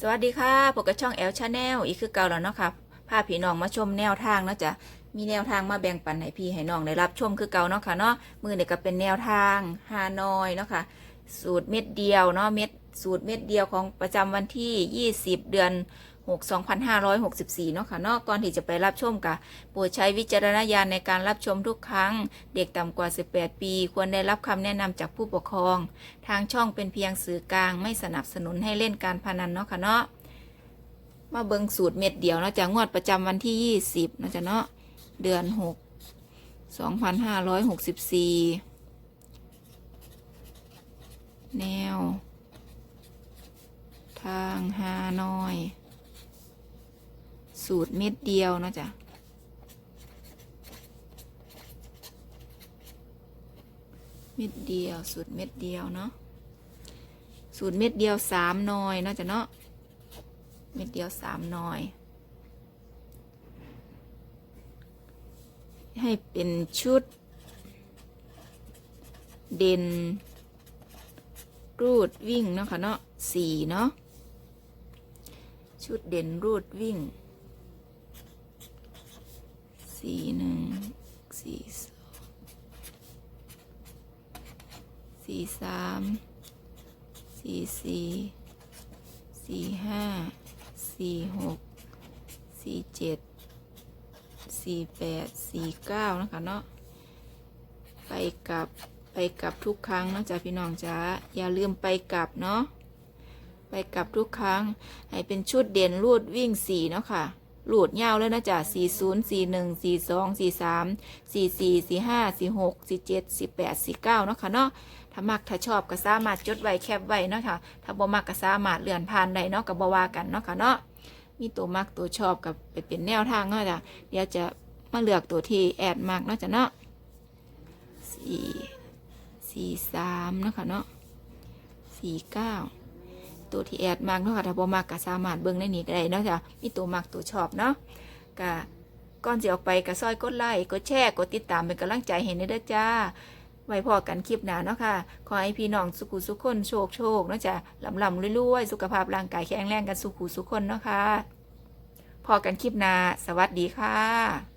สวัสดีค่ะพบกับช่องแอลชาแนลอีกคือเก่าแล้วเนาะค่ะพาพี่น้องมาชมแนวทางเนาะจ้ะมีแนวทางมาแบ่งปันให้พี่ให้น้องได้รับชมคือเก่าเนาะค่ะเนาะมือเนี่ยก็เป็นแนวทางฮานอยเนาะค่ะ สูตรเม็ดเดียวเนาะเม็ดสูตรเม็ดเดียวของประจำวันที่ 20 เดือน 6 2564 เนาะค่ะเนาะก่อนที่จะไปรับชมกะโปรดใช้วิจารณญาณในการรับชมทุกครั้ง เด็กต่ำกว่า 18 ปี ควรได้รับคำแนะนำจากผู้ปกครอง ทางช่องเป็นเพียงสื่อกลาง ไม่สนับสนุนให้เล่นการพนันเนาะค่ะเนาะมาเบิงสูตรเม็ดเดียวเนาะจากงวดประจำวันที่ 20นะจ๊ะเนาะเดือน 6 2564 แนว ทางฮานอย สูตรเม็ดเดียวเนาะจ๊ะเม็ดเดียว สูตรเม็ดเดียวเนาะสูตรเม็ดเดียวสามหน่อยเนาะจ๊ะเนาะเม็ดเดียวสามหน่อย ให้เป็นชุด เด่น รูดวิ่งเนาะค่ะเนาะสี่เนาะชุดเด่นรูดวิ่ง สี่หนึ่งสี่สองสี่สามสี่สี่สี่ห้าสี่หกสี่เจ็ดสี่แปดสี่เก้านะคะเนาะไปกลับไปกลับทุกครั้งนะจ๊ะพี่น้องจ๊ะอย่าลืมไปกลับเนาะไปกลับทุกครั้ง ให้เป็นชุดเด่นรูดวิ่งสี่เนาะค่ะ รูดยาวเลยนะจ๊ะสี่ศูนย์สี่หนึ่งสี่สองสี่สามสี่สี่สี่ห้าสี่หกสี่เจ็ดสี่แปดสี่เก้าเนาะค่ะเนาะถ้ามักถ้าชอบก็สามารถจดไว้แคปไว้เนาะค่ะ ถ้าบ่มักก็สามารถเลื่อนผ่านได้เนาะก็บ่ว่ากันเนาะค่ะเนาะ มีตัวมักตัวชอบกับไปเป็นแนวทางเนาะจ้ะ เดี๋ยวจะมาเลือกตัวที่แอดมักเนาะจ้ะเนาะสี่สี่สามเนาะค่ะเนาะสี่เก้า ตัวที่แอดมักเนาะค่ะถ้าบ่มักก็สามารถเบิ่งในนี้ก็ได้เนาะจ้ะมีตัวมักตัวชอบเนาะก็ก่อนสิออกไปก็ซอยกดไลค์กดแชร์กดติดตามเป็นกำลังใจให้ในเด้อจ้า ไว้พอกันคลิปหน้าเนาะค่ะ ขอให้พี่น้องสุขุสุขคนโชคโชคเนาะจ้ะลำลำรวยๆสุขภาพร่างกายแข็งแรงกันสุขุสุขคนเนาะค่ะพอกันคลิปหน้าสวัสดีค่ะ